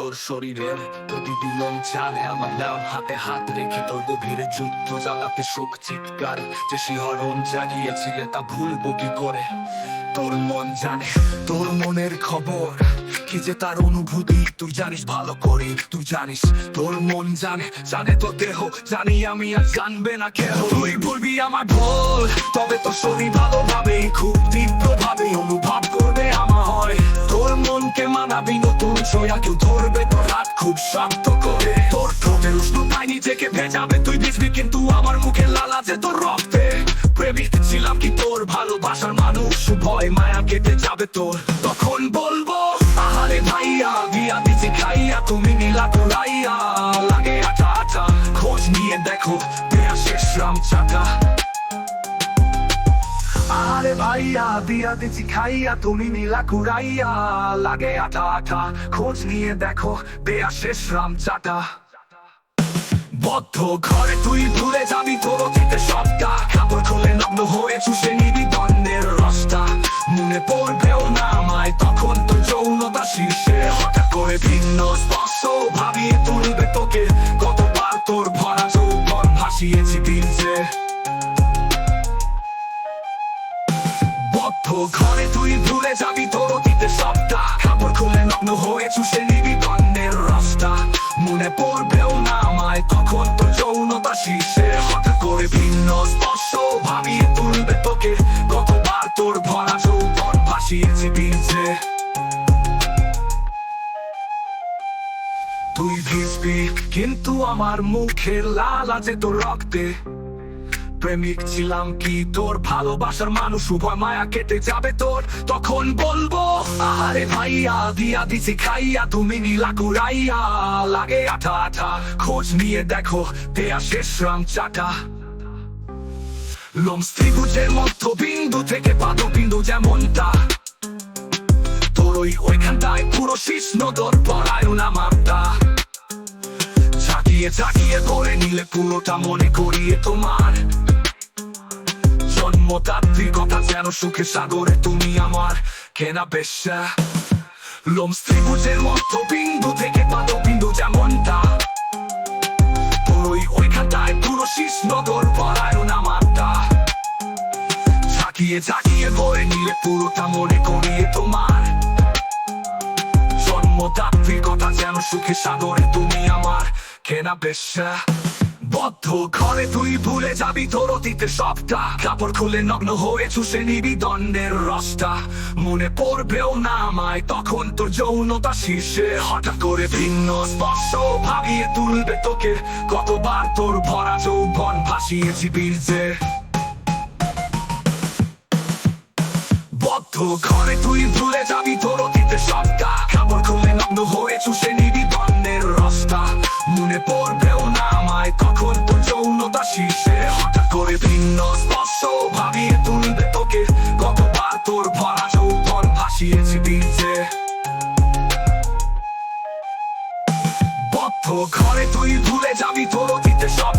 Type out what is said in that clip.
তোর শরীরের লোম জানে আমার নাম হাতে হাত রেখে তোর গভীরে যুদ্ধ জ্বালাতে শোক চিৎকার, যে শিহরণ জাগিয়েছিলে তা ভুলবো কি করে? তোর মন জানে, তোর মনের খবর, কি যে তার অনুভূতি? তুই জানিস ভালো করে, তুই জানিস, তোর মন জানে জানে তো দেহ, জানি আমি আর জানবে না কেহ। তুই বলবি আমার ভুল, তবে তো শরীর ভালোভাবে খুব তীব্রভাবে নতুন সোয়া কেউ ধরবে তোর হাত খুব শক্ত করে তোর ঠোঁটের উষ্ণতায় নিজেকে ভেজাবে তুই বুঝবি কিন্তু আমার মুখে লালা যে তোর রক্তে ছিলাম কি তোর ভালোবাসার মানুষ ভয় মায়া কেটে যাবে তোর তখন বলব আহারে ভাইয়া বিয়া দিছি খাইয়া তুমি নীলা তোরাইয়া লাগে আটা আটা খোঁজ নিয়ে দেখো দেয়া শেষ রাম চাকা আরে ভাইয়া, দিয়া দিছি খাইয়া, তুমি নীলা কুড়াইয়া। লাগে আটা আটা, খোঁজ নিয়ে দেখো, দেয়া শেষ রাম চাটা বদ্ধ ঘরে তুই ভুলে যাবি তোর অতীতে সবটা। কাপড় খুলে নগ্ন হয়ে চুষে নিবি দণ্ডের রসটা। মনে পড়বেও না আমায়, তখন তো যৌনতা শীর্ষে হঠাৎ করে ভিন্ন তুই ভুলে যাবি তোর অতীতে সবটা। কাপড় খুলে নগ্ন হয়ে চুষে নিবি দণ্ডের রসটা। মনে পড়বেও না আমায় তখন তো যৌনতা শীর্ষে হঠাৎ করে ভিন্ন স্পর্শ ভাবিয়ে তুলবে তোকে। কতবার তোর ভরা যৌবন ভাসিয়েছি বীজে তুই ভিজবি, কিন্তু আমার মুখের লাল আছে তোর রক্তে। প্রেমিক ছিলাম কি তোর? ভালোবাসার মানুষ উভয় মায়া কেটে যাবে তোর। তখন বলব আরে ভাইয়া, দিয়া দিছি খাইয়া, তুমি নীলা কুড়াইয়া। লাগে আঠা আঠা, খোঁজ নিয়ে দেখো, দেয়া শেষ রাম চাটা। লোম ত্রিভুজের মধ্য বিন্দু থেকে পাদ বিন্দু যেমনটা। তোর ওই ওইখানটায় পুরো শীষ নদর পরায়ণ আমারটা। চাকিয়ে চাকিয়ে ধরে নিলে পুরোটা মনে করিয়ে তোমার। কথা যেন সুখে সাগরে তুমি আমার কেনা বেশ্যা লোম মধ্য বিন্দু থেকে বিন্দু পুরোই ওইখানটায় পুরো শীষ নগর আমারটা। ঝাঁকিয়ে ঝাঁকিয়ে করে নিলে পুরোটা মনে করিয়ে তোমার। যেন সুখে সাগরে তুমি আমার কেনা বেশ্যা বদ্ধ ঘরে তুই ভুলে যাবি তোর অতীতে সবটা। কাপড় খুলে নগ্ন হয়ে নিবি দণ্ডের রসটা। মনে পড়বেও না আমায় তখন তোর যৌনতা শীর্ষে। হঠাৎ করে ভিন্ন স্পর্শ ভাবিয়ে তুলবে তোকে। কতবার তোর ভরা যৌবন ভাসিয়েছি বীর্যে বদ্ধ ঘরে তুই ভুলে যাবি তোর অতীতে সবটা। হাসিসে হঠাৎ করে ভিন্ন স্পর্শ ভাবিয়ে তুলবে তোকে। কতবার তোর ভরা যৌবন ভাসিয়েছি বীর্যে। ঘরে তুই ভুলে যাবি তোর অতীতে সব